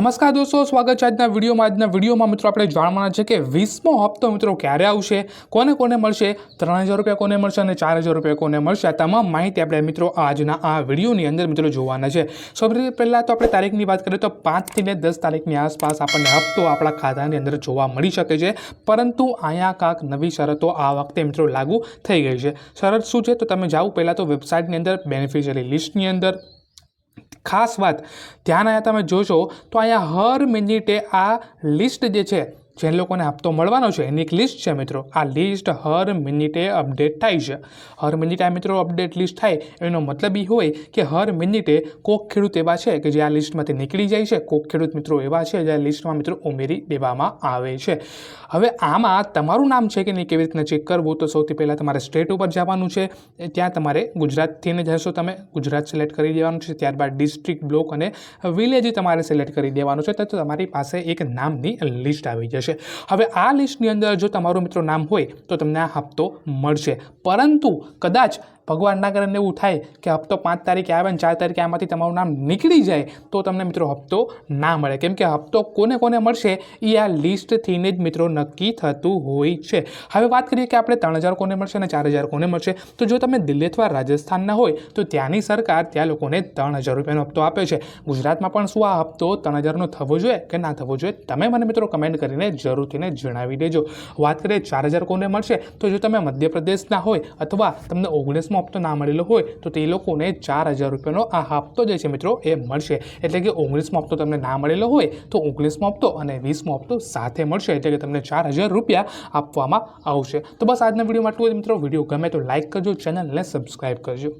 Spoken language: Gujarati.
નમસ્કાર દોસ્તો, સ્વાગત છે આજના વિડીયોમાં. આજના વિડીયોમાં મિત્રો આપણે જાણવાના છે કે વીસમો હપ્તો મિત્રો ક્યારે આવશે? કોને કોને મળશે? ત્રણ હજાર રૂપિયા કોને મળશે અને ચાર હજાર રૂપિયા કોને મળશે? આ તમામ માહિતી આપણે મિત્રો આજના આ વિડીયોની અંદર મિત્રો જોવાના છે. સૌથી પહેલાં તો આપણે તારીખની વાત કરીએ તો પાંચથી ને દસ તારીખની આસપાસ આપણને હપ્તો આપણા ખાતાની અંદર જોવા મળી શકે છે. પરંતુ અહીંયા કાંક નવી શરતો આ વખતે મિત્રો લાગુ થઈ ગઈ છે. શરત શું છે? તો તમે જાઓ પહેલાં તો વેબસાઇટની અંદર બેનિફિશિયરી લિસ્ટની અંદર. ખાસ વાત. ધ્યાન અહીંયા તમે જોશો તો અહીંયા હર મિનિટે આ લિસ્ટ જે છે જે લોકોને હપ્તો મળવાનો છે, એની એક લિસ્ટ છે મિત્રો. આ લિસ્ટ હર મિનિટે અપડેટ થાય છે. હર મિનિટે આ મિત્રો અપડેટ લિસ્ટ થાય, એનો મતલબ એ હોય કે હર મિનિટે કોક ખેડૂત એવા છે કે જે આ લિસ્ટમાંથી નીકળી જાય છે, કોક ખેડૂત મિત્રો એવા છે જે આ લિસ્ટમાં મિત્રો ઉમેરી દેવામાં આવે છે. હવે આમાં તમારું નામ છે કે નહીં કેવી રીતના ચેક કરવું? તો સૌથી પહેલાં તમારે સ્ટેટ ઉપર જવાનું છે ત્યાં તમારે ગુજરાતથીને જશો તમે. ગુજરાત સિલેક્ટ કરી દેવાનું છે, ત્યારબાદ ડિસ્ટ્રિક્ટ બ્લોક અને વિલેજ તમારે સિલેક્ટ કરી દેવાનું છે, તો તમારી પાસે એક નામની લિસ્ટ આવી જશે. હવે આ લિસ્ટની અંદર જો તમારું મિત્રો નામ હોય તો તમને આ હપ્તો મળશે. પરંતુ કદાચ ભગવાન ના એવું થાય કે હપ્તો પાંચ તારીખે આવે ને ચાર તારીખે આમાંથી તમારું નામ નીકળી જાય, તો તમને મિત્રો હપ્તો ના મળે. કેમ કે હપ્તો કોને કોને મળશે? એ આ લિસ્ટથીને જ મિત્રો નક્કી થતું હોય છે. હવે વાત કરીએ કે આપણે ત્રણ હજાર કોને મળશે અને ચાર હજાર કોને મળશે? તો જો તમે દિલ્હી અથવા રાજસ્થાનના હોય, તો ત્યાંની સરકાર ત્યાં લોકોને ત્રણ હજાર રૂપિયાનો હપ્તો આપે છે. ગુજરાતમાં પણ શું આ હપ્તો ત્રણ હજારનો થવો જોઈએ કે ના થવો જોઈએ? તમે મને મિત્રો કમેન્ટ કરીને જરૂરથીને જણાવી દેજો. વાત કરીએ ચાર હજાર કોને મળશે? તો જો તમે મધ્યપ્રદેશના હોય અથવા તમને ઓગણીસમો હપ્તો ના મળેલો હોય, તો તે લોકોને ચાર હજાર રૂપિયાનો આ હપ્તો જે છે મિત્રો એ મળશે. એટલે કે ઓગણીસમો હપ્તો તમને ના મળેલો હોય, તો ઓગણીસમો હપ્તો અને વીસમો હપ્તો સાથે મળશે, એટલે કે તમને ચાર હજાર રૂપિયા આપવામાં આવશે. તો બસ આજના વિડીયોમાં આટલું મિત્રો. વીડિયો ગમે તો લાઇક કરજો, ચેનલને સબસ્ક્રાઈબ કરજો.